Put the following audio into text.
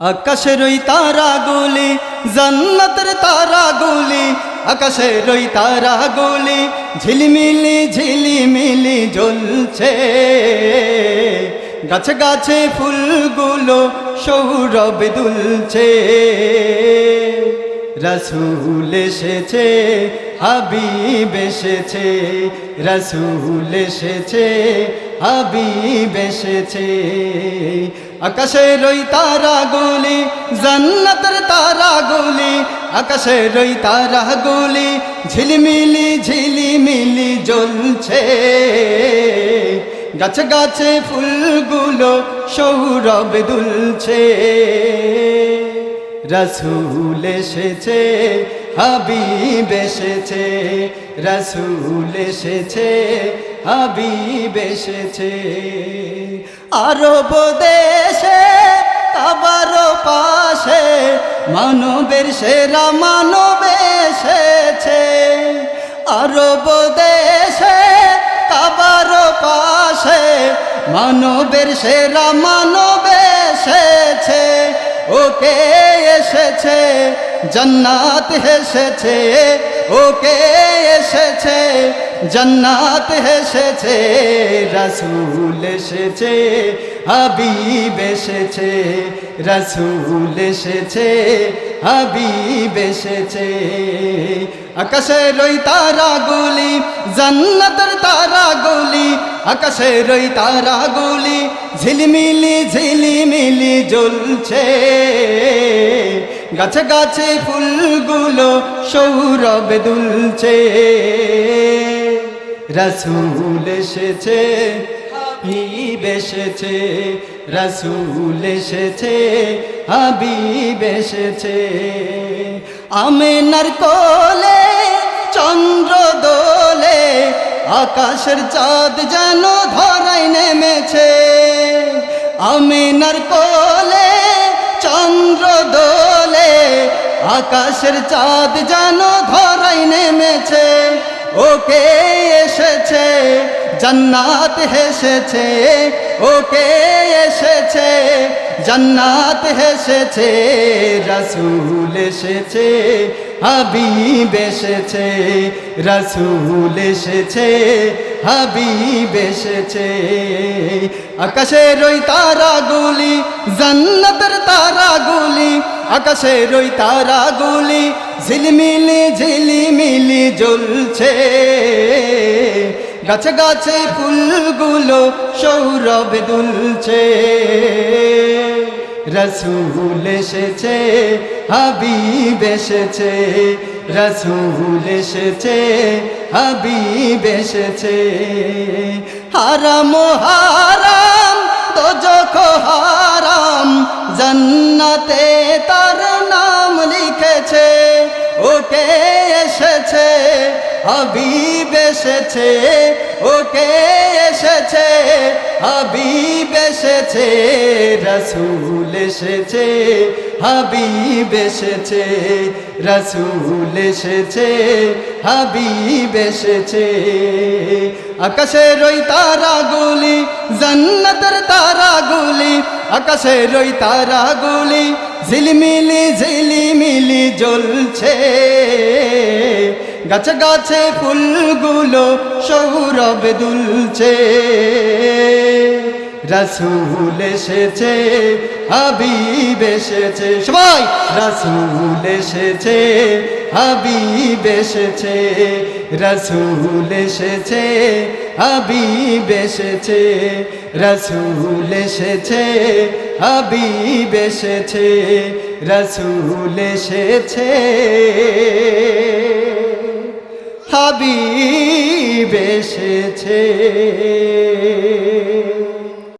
আকাশের ওই তারা গুলি আকাশের ওই তারা গুলি ঝিলিমিলি ঝিলিমিলি জ্বলছে। গাছে গাছে ফুলগুলো সৌরভ দুলছে। রসুল এসেছে, হাবিব এসেছে, রসুল এসেছে, হাবিব এসেছে। আকাশের ওই তারাগুলি, জান্নাতের তারাগুলি, আকাশের ওই তারাগুলি, ঝিলিমিলি ঝিলিমিলি জ্বলছে। গাছে গাছে ফুলগুলো সৌরভ দুলছে। রসুল এসেছে হাবিব এসেছে, রসুল এসেছে, হাবিব এসেছে। আরব দেশে কাবার পাশে মানবের সেরা মানব এসেছে। আরব দেশে কাবার পাশে মানবের সেরা মানব এসেছে। ওকে এসেছে জন্নাত এসেছে ওকে এসেছে। জন্নাত এসেছে রসুল এসেছে, হাবিব এসেছে, রসুল এসেছে, হাবিব এসেছে। আকাশের ওই তারাগুলি জান্নাতের তারাগুলি আকাশের ওই তারাগুলি ঝিলিমিলি ঝিলিমিলি জ্বলছে। গাছে গাছে ফুলগুলো সৌরভ দুলছে। রসুল এসেছে, হাবিব এসেছে, রসুল এসেছে, হাবিব এসেছে। আমেনার কোলে, চন্দ্র দোলে, আকাশের চাঁদ যেন ধরাই নেমেছে। আমিনার কোলে আকাশের চাঁদ যেন ধরাই নেমেছে, ওকে এসেছে, জান্নাত হেসেছে, ওকে এসেছে, জান্নাত হেসেছে, রসুল এসেছে, হাবিব এসেছে, রসুল এসেছে হাবিব এসেছে। আকাশের ওই তারাগুলি, জান্নাতের তারাগুলি, আকাশের ওই তারাগুলি, ঝিলমিলি, ঝিলিমিলি জ্বলছে। গাছে গাছে ফুলগুলো সৌরভ দুলছে। রসুল এসেছে, হাবিব এসেছে, রসুল এসেছে হাবিব এসেছে। হারাম হারাম হাবিব এসেছে, ওকে এসেছে, হাবিব এসেছে, রসুল এসেছে, হাবিব এসেছে, রসুল এসেছে, হাবিব এসেছে। আকাশের ওই তারাগুলি, জান্নাতের তারাগুলি, আকাশের ওই তারাগুলি, ঝিলমিলি ঝিলিমিলি জ্বলছে। গাছে গাছে ফুলগুলো সৌরভ দুলছে। রসুল এসেছে, হাবিব এসেছে। সবাই, রসুল এসেছে, হাবিব এসেছে। রসুল এসেছে, হাবিব এসেছে। রসুল এসেছে, হাবিব এসেছে। রসুল এসেছে। হাবিব এসেছে।